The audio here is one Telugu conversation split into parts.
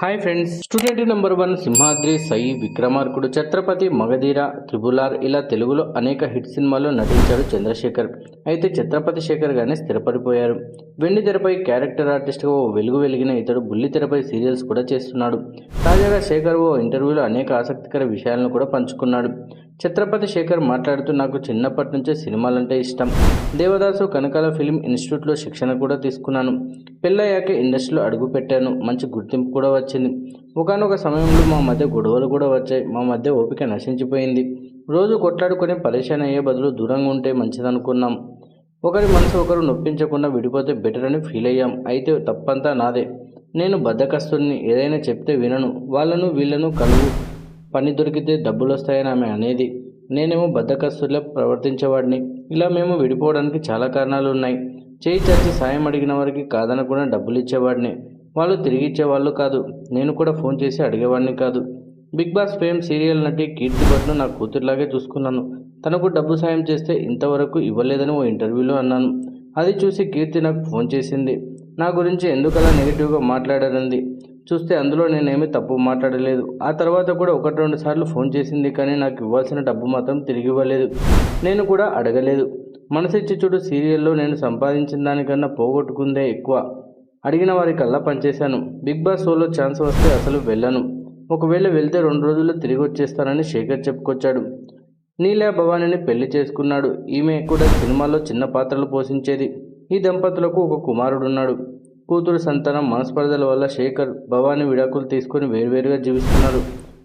Hi friends student number one Simhadri Sye Vikramarkudu Chatrapathi Magadheera triple R ఇలా తెలుగులో అనేక హిట్ సినిమాల్లో నటించాడు చంద్రశేఖర్. అయితే ఛత్రపతి శేఖర్ గానే స్థిరపడిపోయారు. వెండి తెరపై క్యారెక్టర్ ఆర్టిస్ట్గా ఓ వెలుగు వెలిగిన ఇతడు బుల్లి తెరపై సీరియల్స్ కూడా చేస్తున్నాడు. తాజాగా శేఖర్ ఓ ఇంటర్వ్యూలో అనేక ఆసక్తికర విషయాలను కూడా పంచుకున్నాడు. ఛత్రపతి శేఖర్ మాట్లాడుతూ నాకు చిన్నప్పటి నుంచే సినిమాలంటే ఇష్టం. దేవదాసు కనకాల ఫిల్మ్ ఇన్స్టిట్యూట్లో శిక్షణ కూడా తీసుకున్నాను. పెళ్ళయ్యాక ఇండస్ట్రీలో అడుగు పెట్టాను. మంచి గుర్తింపు కూడా వచ్చింది. ఒకనొక సమయంలో మా మధ్య గొడవలు కూడా వచ్చాయి. మా మధ్య ఓపిక నశించిపోయింది. రోజు కొట్లాడుకొని పరేషాన్ అయ్యే బదులు దూరంగా ఉంటే మంచిదనుకున్నాం. ఒకరి మనసు ఒకరు నొప్పించకుండా విడిపోతే బెటర్ అని ఫీల్ అయ్యాం. అయితే తప్పంతా నాదే. నేను బద్దకస్తుని ఏదైనా చెప్తే వినను. వాళ్ళను వీళ్ళను కలువు పని దొరికితే డబ్బులు వస్తాయని ఆమె అనేది. నేనేమో బద్దకస్తులా ప్రవర్తించేవాడిని. ఇలా మేము విడిపోవడానికి చాలా కారణాలు ఉన్నాయి. చేయి చచ్చి సాయం అడిగిన వారికి కాదనకుండా డబ్బులు ఇచ్చేవాడిని. వాళ్ళు తిరిగి ఇచ్చేవాళ్ళు కాదు. నేను కూడా ఫోన్ చేసి అడిగేవాడిని కాదు. బిగ్ బాస్ ఫేమ్ సీరియల్ నటి కీర్తి భట్ను నా కూతురులాగే చూసుకున్నాను. తనకు డబ్బు సాయం చేస్తే ఇంతవరకు ఇవ్వలేదని ఓ ఇంటర్వ్యూలో అన్నాను. అది చూసి కీర్తి నాకు ఫోన్ చేసింది. నా గురించి ఎందుకలా నెగిటివ్గా మాట్లాడారంది? చూస్తే అందులో నేనేమీ తప్పు మాట్లాడలేదు. ఆ తర్వాత కూడా ఒకటి రెండు సార్లు ఫోన్ చేసింది కానీ నాకు ఇవ్వాల్సిన డబ్బు మాత్రం తిరిగి ఇవ్వలేదు. నేను కూడా అడగలేదు. మనసిచ్చి చూడు సీరియల్లో నేను సంపాదించిన దానికన్నా పోగొట్టుకుందే ఎక్కువ. అడిగిన వారికల్లా పనిచేశాను. బిగ్ బాస్ షోలో ఛాన్స్ వస్తే అసలు వెళ్ళను. ఒకవేళ వెళ్తే రెండు రోజుల్లో తిరిగి వచ్చేస్తానని శేఖర్ చెప్పుకొచ్చాడు. నీలా భవానీని పెళ్ళి చేసుకున్నాడు. ఈమె కూడా సినిమాలో చిన్న పాత్రలు పోషించేది. ఈ దంపతులకు ఒక కుమారుడున్నాడు. కూతురు సంతానం మనస్పర్ధల వల్ల శేఖర్ భవానీ విడాకులు తీసుకొని వేరువేరుగా జీవిస్తున్నారు.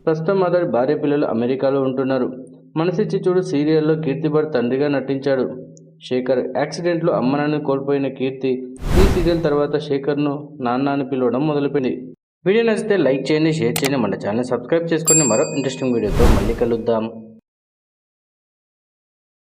ప్రస్తుతం అతడి భార్య పిల్లలు అమెరికాలో ఉంటున్నారు. మనసిచ్చి చూడు సీరియల్లో కీర్తిభట్ తండ్రిగా నటించాడు. శేఖర్ యాక్సిడెంట్లో అమ్మనాన్ని కోల్పోయిన కీర్తి ఈ సీరియల్ తర్వాత శేఖర్ను నాన్న అని పిలవడం మొదలుపెట్టింది. వీడియో నచ్చితే లైక్ చేయండి షేర్ చేయండి. మన ఛానల్ సబ్స్క్రైబ్ చేసుకొని మరో ఇంట్రెస్టింగ్ వీడియోతో మళ్ళీ కలుద్దాం.